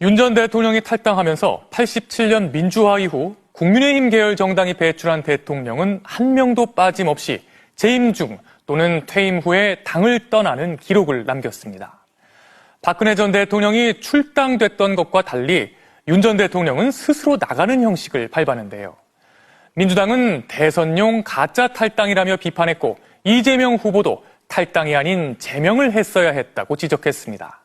윤 전 대통령이 탈당하면서 87년 민주화 이후 국민의힘 계열 정당이 배출한 대통령은 한 명도 빠짐없이 재임 중 또는 퇴임 후에 당을 떠나는 기록을 남겼습니다. 박근혜 전 대통령이 출당됐던 것과 달리 윤 전 대통령은 스스로 나가는 형식을 밟았는데요. 민주당은 대선용 가짜 탈당이라며 비판했고 이재명 후보도 탈당이 아닌 제명을 했어야 했다고 지적했습니다.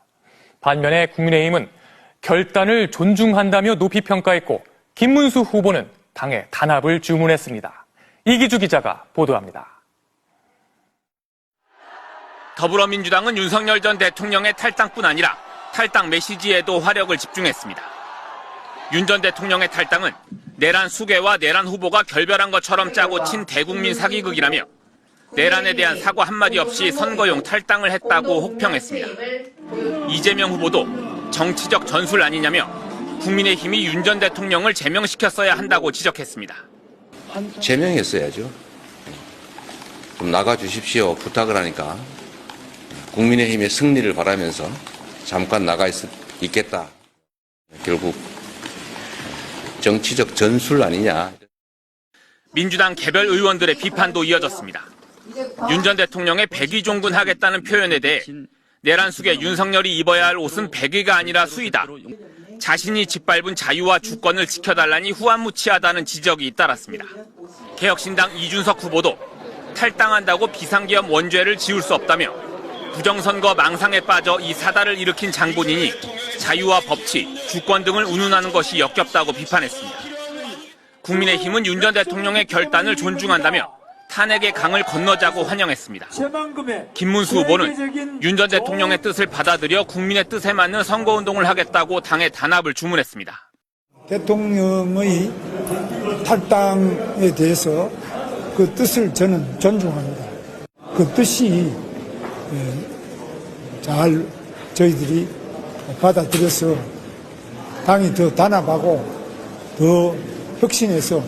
반면에 국민의힘은 결단을 존중한다며 높이 평가했고 김문수 후보는 당의 단합을 주문했습니다. 이기주 기자가 보도합니다. 더불어민주당은 윤석열 전 대통령의 탈당뿐 아니라 탈당 메시지에도 화력을 집중했습니다. 윤 전 대통령의 탈당은 내란 수계와 내란 후보가 결별한 것처럼 짜고 친 대국민 사기극이라며 내란에 대한 사과 한마디 없이 선거용 탈당을 했다고 혹평했습니다. 이재명 후보도 정치적 전술 아니냐며 국민의힘이 윤 전 대통령을 제명시켰어야 한다고 지적했습니다. 제명했어야죠. 좀 나가주십시오 부탁을 하니까 국민의힘의 승리를 바라면서 잠깐 나가 있, 있겠다. 결국 정치적 전술 아니냐. 민주당 개별 의원들의 비판도 이어졌습니다. 윤 전 대통령의 백의종군 하겠다는 표현에 대해 내란 속에 윤석열이 입어야 할 옷은 백의가 아니라 수의다. 자신이 짓밟은 자유와 주권을 지켜달라니 후한무치하다는 지적이 잇따랐습니다. 개혁신당 이준석 후보도 탈당한다고 비상계엄 원죄를 지울 수 없다며 부정선거 망상에 빠져 이 사달을 일으킨 장본인이 자유와 법치, 주권 등을 운운하는 것이 역겹다고 비판했습니다. 국민의힘은 윤 전 대통령의 결단을 존중한다며 탄핵의 강을 건너자고 환영했습니다. 김문수 후보는 윤 전 대통령의 뜻을 받아들여 국민의 뜻에 맞는 선거운동을 하겠다고 당의 단합을 주문했습니다. 대통령의 탈당에 대해서 그 뜻을 저는 존중합니다. 그 뜻이 예, 잘 저희들이 받아들여서 당이 더 단합하고 더 혁신해서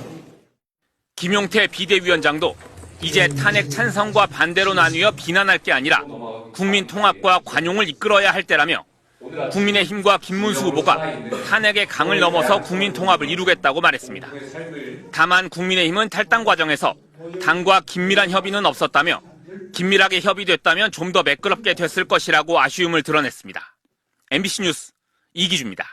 김용태 비대위원장도 이제 탄핵 찬성과 반대로 나뉘어 비난할 게 아니라 국민 통합과 관용을 이끌어야 할 때라며 국민의힘과 김문수 후보가 탄핵의 강을 넘어서 국민 통합을 이루겠다고 말했습니다. 다만 국민의힘은 탈당 과정에서 당과 긴밀한 협의는 없었다며 긴밀하게 협의됐다면 좀 더 매끄럽게 됐을 것이라고 아쉬움을 드러냈습니다. MBC 뉴스 이기주입니다.